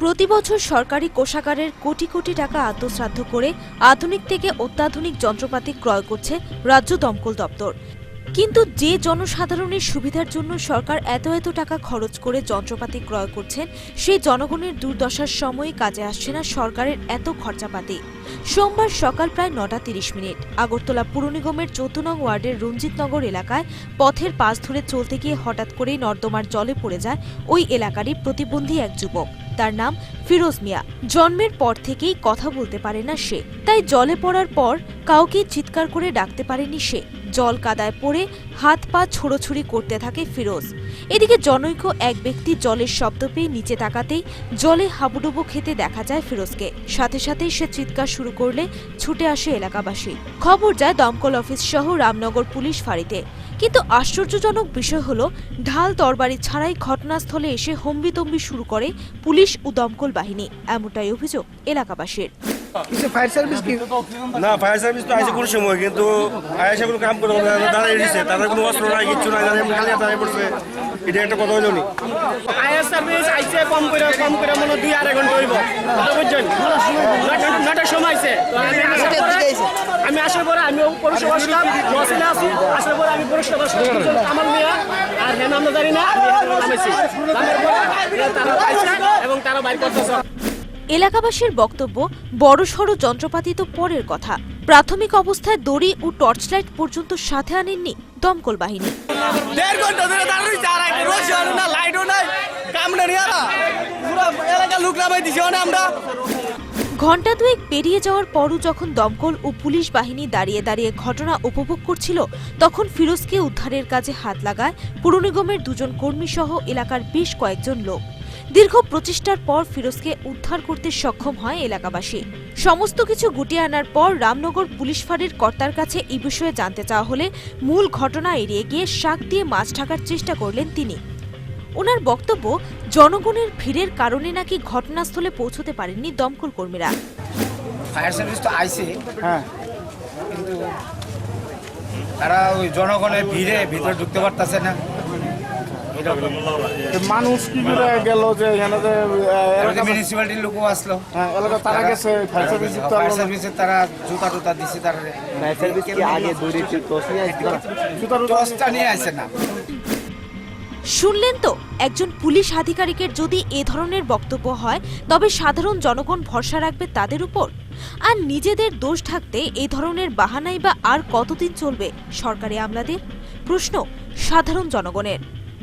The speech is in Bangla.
প্রতি বছর সরকারি কোষাগারের কোটি কোটি টাকা আত্মশ্রাদ্ধ করে আধুনিক থেকে অত্যাধুনিক যন্ত্রপাতি ক্রয় করছে রাজ্য দমকল দপ্তর। কিন্তু যে জনসাধারণের সুবিধার জন্য সরকার এত এত টাকা খরচ করে যন্ত্রপাতি ক্রয় করছেন সেই জনগণের দুর্দশার সময় কাজে আসছে না সরকারের এত খরচাপাতি। সোমবার সকাল প্রায় নটা তিরিশ মিনিট, আগরতলা পুর নিগমের চৌদ্দ নং ওয়ার্ডের রঞ্জিতনগর এলাকায় পথের পাশ ধরে চলতে গিয়ে হঠাৎ করেই নর্দমার জলে পড়ে যায় ওই এলাকারই প্রতিবন্ধী এক যুবক। তার নাম ফিরোজ মিয়া। জন্মের পর থেকেই কথা বলতে পারে না সে। তাই জলে পড়ার পর কাউকে চিৎকার করে ডাকতে পারেনি সে। জল কাদায় পড়ে হাত পা ছোড়োছুড়ি করতে থাকে ফিরোজ। এদিকে জনৈক এক ব্যক্তি জলের শব্দ পেয়ে নিচে তাকাতেই জলে হাবুডুবু খেতে দেখা যায় ফিরোজকে। সাথে সাথেই সে চিৎকার শুরু করলে ছুটে আসে এলাকাবাসী। খবর যায় দমকল অফিস সহ রামনগর পুলিশ ফাঁড়িতে। কিন্তু আশ্চর্যজনক বিষয় হলো, ঢাল তরবারি ছাড়াই ঘটনাস্থলে এসে হম্বিতম্বি শুরু করে পুলিশ ও দমকল বাহিনী, এমনটাই অভিযোগ এলাকাবাসীর। কিছু ফায়ার সার্ভিস কি না ফায়ার সার্ভিস তো আইসে কোনো সময় কিন্তু আইসে কোনো কাম করে না, দাঁড়িয়ে দিচ্ছে তাদের কোনো অস্ত্র নাই কিচ্ছু নাই তাদের খালি দাঁড়িয়ে পড়ছে। এটা একটা কথা হইল নি। সার্ভিস আইছে কম করে কম করে মনে দুই আড়াই ঘণ্টা হইব। বুঝছেন? নয়টা- সময় আইছে তো আমি আসার পরে আমি পৌরসভা আসলাম আসি আসার পরে আমি পৌরসভা আমার মেয়ে আর হ্যাঁ আমরা জানি না আমি এবং তারা বাইর করতেছে। এলাকাবাসীর বক্তব্য বড়সড় যন্ত্রপাতি তো পরের কথা। প্রাথমিক অবস্থায় দড়ি ও টর্চলাইট পর্যন্ত সাথে আনেননি দমকল বাহিনী। ঘণ্টা দুয়েক পেরিয়ে যাওয়ার পরও যখন দমকল ও পুলিশ বাহিনী দাঁড়িয়ে দাঁড়িয়ে ঘটনা উপভোগ করছিল তখন ফিরোজকে উদ্ধারের কাজে হাত লাগায় পুর নিগমের দুজন কর্মী সহ এলাকার বেশ কয়েকজন লোক। দীর্ঘ প্রচেষ্টার পর ফিরোজকে উদ্ধার করতে সক্ষম হয় এলাকাবাসী। সমস্ত কিছু গুটিয়ে আনার পর রামনগর পুলিশ ফাঁড়ির কর্তার কাছে এই বিষয়ে জানতে চাওয়া হলে মূল ঘটনা এড়িয়ে গিয়ে শাক দিয়ে মাছ ঢাকার চেষ্টা করলেন তিনি। ওনার বক্তব্য জনগণের ভিড়ের কারণে নাকি ঘটনাস্থলে পৌঁছতে পারেননি দমকল কর্মীরা। ফায়ার সার্ভিস তো আইছে। হ্যাঁ। কিন্তু তারা ওই জনগণের ভিড়ে ভিতরে ঢুকতে পারতেছে না। মানুষ কি করে গেল যে এখানে যে আহ, লোকও আসলো। হ্যাঁ, এলাকা তারা গেছে ফায়ার সার্ভিস ফায়ার সার্ভিসে তারা জুতা টুতা দিছে তারা জুতার টসটা নিয়ে আসে না। শুনলেন তো? একজন পুলিশ আধিকারিকের যদি এ ধরনের বক্তব্য হয় তবে সাধারণ জনগণ ভরসা রাখবে তাদের উপর? আর নিজেদের দোষ ঢাকতে এই ধরনের বাহানাই বা আর কতদিন চলবে? সরকারি আমলাদের প্রশ্ন সাধারণ জনগণের।